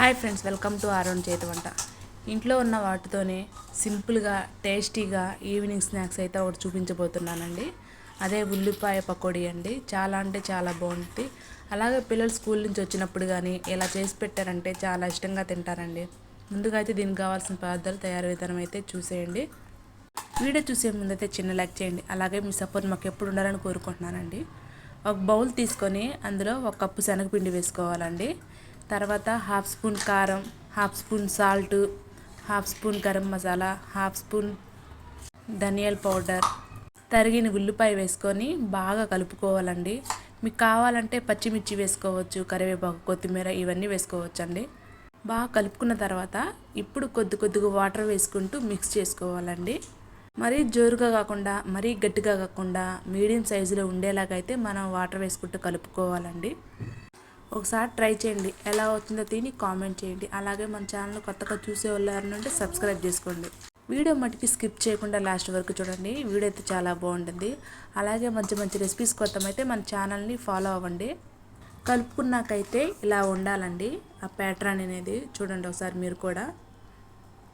Hi friends welcome to Aaron చేతి వంట. ఇంట్లో ఉన్న వాటితోనే సింపుల్గా టేస్టీగా ఈవినింగ్ స్నాక్స్ అయితే ఒకటి చూపించబోతున్నానండి. అదే ఉల్లిపాయ పకోడీ అండి. చాలా అంటే చాలా బాగుంటుంది. అలాగే పిల్లలు స్కూల్ నుంచి వచ్చినప్పుడు కానీ ఇలా చేసి పెట్టారంటే చాలా ఇష్టంగా తింటారండి. ముందుగా అయితే దీనికి కావాల్సిన పదార్థాలు తయారు విధానం అయితే చూసేయండి. వీడియో చూసే ముందైతే చిన్న లైక్ చేయండి. అలాగే మీ సపోర్ట్ మాకు ఎప్పుడు ఉండాలని కోరుకుంటున్నానండి. ఒక బౌల్ తీసుకొని అందులో ఒక కప్పు శనగపిండి వేసుకోవాలండి. తర్వాత హాఫ్ స్పూన్ కారం half spoon salt half spoon garam masala half spoon ధనియాల పౌడర్. తరిగిన ఉల్లిపాయ వేసుకొని బాగా కలుపుకోవాలండి. మీకు కావాలంటే పచ్చిమిర్చి వేసుకోవచ్చు కరివేపాకు కొత్తిమీర ఇవన్నీ వేసుకోవచ్చండి. బాగా కలుపుకున్న తర్వాత ఇప్పుడు కొద్ది కొద్దిగా వాటర్ వేసుకుంటూ మిక్స్ చేసుకోవాలండి. మరీ జోరుగా కాకుండా మరీ గట్టిగా కాకుండా మీడియం సైజులో ఉండేలాగైతే మనం వాటర్ వేసుకుంటూ కలుపుకోవాలండి. ఒకసారి ట్రై చేయండి. ఎలా వచ్చిందో తిని కామెంట్ చేయండి. అలాగే మన ఛానల్ కొత్తగా చూసే వాళ్ళు ఎవరినంటే సబ్స్క్రైబ్ చేసుకోండి. వీడియో మటుకి స్కిప్ చేయకుండా లాస్ట్ వరకు చూడండి. వీడియో అయితే చాలా బాగుంటుంది. అలాగే మంచి మంచి రెసిపీస్ కోసం అయితే మన ఛానల్ని ఫాలో అవ్వండి. కలుపుకున్నాకైతే ఇలా ఉండాలండి. ఆ ప్యాటర్న్ అనేది చూడండి ఒకసారి మీరు కూడా.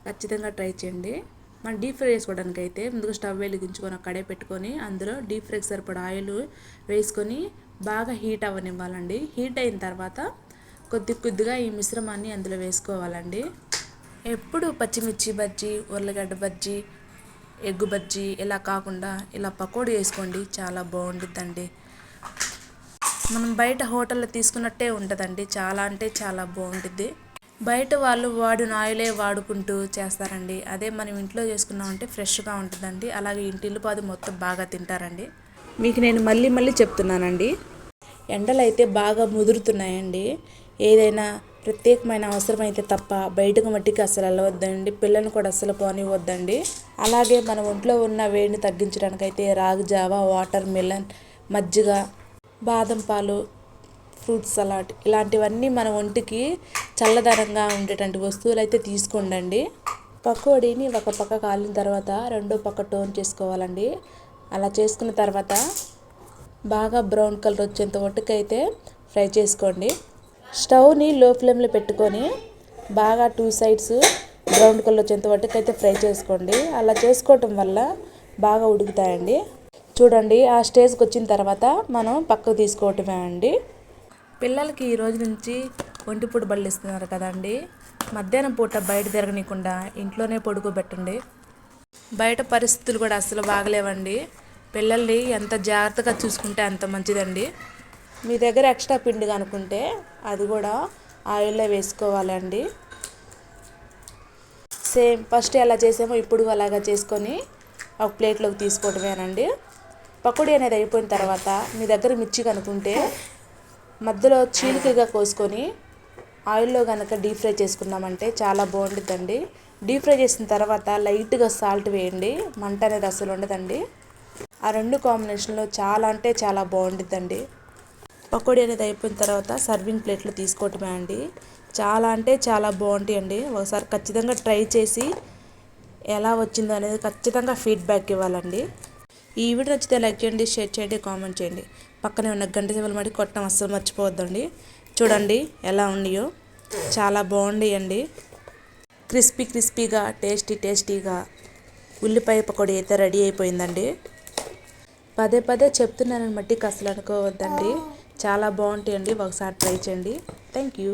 ఖచ్చితంగా ట్రై చేయండి. మనం డీప్ ఫ్రై చేసుకోవడానికి అయితే ముందుగా స్టవ్ వెలిగించుకొని ఒక కడే పెట్టుకొని అందులో డీప్ ఫ్రైకి సరిపడా ఆయిల్ వేసుకొని బాగా హీట్ అవ్వనివ్వాలండి. హీట్ అయిన తర్వాత కొద్ది కొద్దిగా ఈ మిశ్రమాన్ని అందులో వేసుకోవాలండి. ఎప్పుడు పచ్చిమిర్చి బజ్జీ ఉర్లగడ్డ బజ్జీ ఎగ్గు బజ్జీ ఇలా కాకుండా ఇలా పకోడీ వేసుకోండి చాలా బాగుంటుందండి మనం బయట హోటల్లో తీసుకున్నట్టే ఉంటుందండి. చాలా అంటే చాలా బాగుంటుంది బయట వాళ్ళు వాడిన ఆయిలే వాడుకుంటూ చేస్తారండి. అదే మనం ఇంట్లో చేసుకున్నామంటే ఫ్రెష్గా ఉంటుందండి. అలాగే ఇంటిల్లిపాది మొత్తం బాగా తింటారండి. మీకు నేను మళ్ళీ మళ్ళీ చెప్తున్నానండి. ఎండలు అయితే బాగా ముదురుతున్నాయండి. ఏదైనా ప్రత్యేకమైన అవసరం అయితే తప్ప బయటకు మట్టికి అసలు వెళ్ళవద్దండి పిల్లల్ని కూడా అస్సలు పోనివ్వద్దండి. అలాగే మన ఒంట్లో ఉన్న వేడిని తగ్గించడానికైతే రాగి జావా వాటర్ మిలన్ మజ్జిగ బాదం పాలు ఫ్రూట్ సలాడ్ ఇలాంటివన్నీ మన ఒంటికి చల్లదనంగా ఉండేటువంటి వస్తువులు అయితే తీసుకోండి పకోడీని ఒక పక్క కాలిన తర్వాత రెండో పక్క టోన్ చేసుకోవాలండి. అలా చేసుకున్న తర్వాత బాగా బ్రౌన్ కలర్ వచ్చేంత వట్టుకైతే ఫ్రై చేసుకోండి. స్టవ్ని లో ఫ్లేమ్లో పెట్టుకొని బాగా టూ సైడ్స్ బ్రౌన్ కలర్ వచ్చేంత వట్టుకైతే ఫ్రై చేసుకోండి. అలా చేసుకోవటం వల్ల బాగా ఉడుకుతాయండి. చూడండి ఆ స్టేజ్కి వచ్చిన తర్వాత మనం పక్కకు తీసుకోవటమే అండి. పిల్లలకి ఈ రోజు నుంచి ఒంటిపూట బళ్ళు ఇస్తున్నారు కదండి. మధ్యాహ్నం పూట బయట తిరగనీయకుండా ఇంట్లోనే పడుకోబెట్టండి. బయట పరిస్థితులు కూడా అసలు బాగలేవండి. పిల్లల్ని ఎంత జాగ్రత్తగా చూసుకుంటే అంత మంచిదండి. మీ దగ్గర ఎక్స్ట్రా పిండి కనుక్కుంటే అది కూడా ఆయిల్లో వేసుకోవాలండి. సేమ్ ఫస్ట్ ఎలా చేసామో ఇప్పుడు అలాగా చేసుకొని ఒక ప్లేట్లోకి తీసుకోవటమేనండి. పకోడీ అనేది అయిపోయిన తర్వాత మీ దగ్గర మిర్చి కనుక్కుంటే మధ్యలో చీలికగా కోసుకొని ఆయిల్లో కనుక డీప్ ఫ్రై చేసుకున్నామంటే చాలా బాగుంటుందండి డీప్ ఫ్రై చేసిన తర్వాత లైట్గా సాల్ట్ వేయండి. మంట అనేది అసలు ఉండదండి. ఆ రెండు కాంబినేషన్లో చాలా అంటే చాలా బాగుంటుందండి పకోడీ అనేది అయిపోయిన తర్వాత సర్వింగ్ ప్లేట్లో తీసుకోవటమే అండి. చాలా అంటే చాలా బాగుంటాయండి. ఒకసారి ఖచ్చితంగా ట్రై చేసి ఎలా వచ్చిందో అనేది ఖచ్చితంగా ఫీడ్బ్యాక్ ఇవ్వాలండి. ఈ వీడియో నచ్చితే లైక్ చేయండి షేర్ చేయండి కామెంట్ చేయండి. పక్కనే ఉన్న గంట సేవలు మడి కొట్టడం అస్సలు మర్చిపోవద్దండి. చూడండి ఎలా ఉన్నాయో. చాలా బాగుండేయండి. క్రిస్పీ క్రిస్పీగా టేస్టీ టేస్టీగా ఉల్లిపాయ పకోడీ అయితే రెడీ అయిపోయిందండి. పదే పదే చెప్తున్నానని మట్టి అసలు అనుకోవద్దండి. చాలా బాగుంటాయండి. ఒకసారి ట్రై చేయండి. Thank you